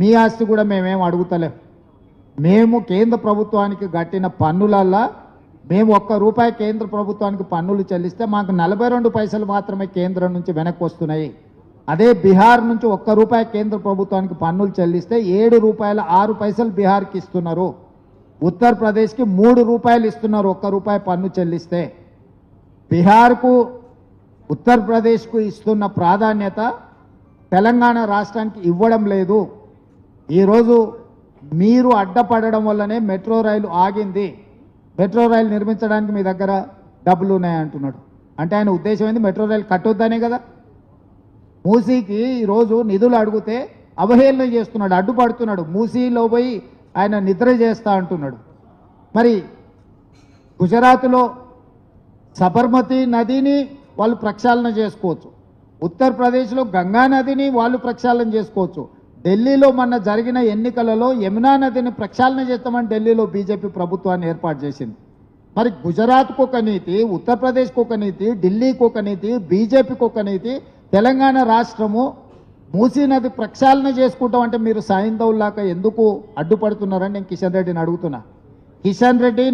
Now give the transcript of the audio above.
మీ ఆస్తి కూడా మేమేం అడుగుతలేం. మేము కేంద్ర ప్రభుత్వానికి కట్టిన పన్నులల్లా మేము ఒక్క రూపాయి కేంద్ర ప్రభుత్వానికి పన్నులు చెల్లిస్తే మాకు నలభై రెండు పైసలు మాత్రమే కేంద్రం నుంచి వెనక్కి వస్తున్నాయి. అదే బీహార్ నుంచి ఒక్క రూపాయి కేంద్ర ప్రభుత్వానికి పన్నులు చెల్లిస్తే ఏడు రూపాయల ఆరు పైసలు బీహార్కి ఇస్తున్నారు. ఉత్తరప్రదేశ్కి మూడు రూపాయలు ఇస్తున్నారు ఒక్క రూపాయి పన్ను చెల్లిస్తే. బీహార్కు ఉత్తరప్రదేశ్కు ఇస్తున్న ప్రాధాన్యత తెలంగాణ రాష్ట్రానికి ఇవ్వడం లేదు. ఈరోజు మీరు అడ్డపడడం వల్లనే మెట్రో రైలు ఆగింది. మెట్రో రైలు నిర్మించడానికి మీ దగ్గర డబ్బులు ఉన్నాయంటున్నాడు అంటే ఆయన ఉద్దేశం ఏంది? మెట్రో రైలు కట్టొద్దనే కదా? మూసీకి ఈరోజు నిధులు అడిగితే అవహేళన చేస్తున్నాడు అడ్డుపడుతున్నాడు. మూసీలో పోయి ఆయన నిద్ర చేస్తా అంటున్నాడు. మరి గుజరాత్లో సబర్మతి నదిని వాళ్ళు ప్రక్షాళన చేసుకోవచ్చు. ఉత్తరప్రదేశ్లో గంగా నదిని వాళ్ళు ప్రక్షాళన చేసుకోవచ్చు. ఢిల్లీలో మొన్న జరిగిన ఎన్నికలలో యమునా నదిని ప్రక్షాళన చేస్తామని ఢిల్లీలో బీజేపీ ప్రభుత్వాన్ని ఏర్పాటు చేసింది. మరి గుజరాత్కు ఒక నీతి ఉత్తరప్రదేశ్కు ఒక నీతి ఢిల్లీకి ఒక నీతి బీజేపీకి ఒక నీతి తెలంగాణ రాష్ట్రము మూసీ నది ప్రక్షాళన చేసుకుంటాం అంటే మీరు సాయంధవులాక ఎందుకు అడ్డుపడుతున్నారని నేను కిషన్ రెడ్డిని అడుగుతున్నా. కిషన్ రెడ్డి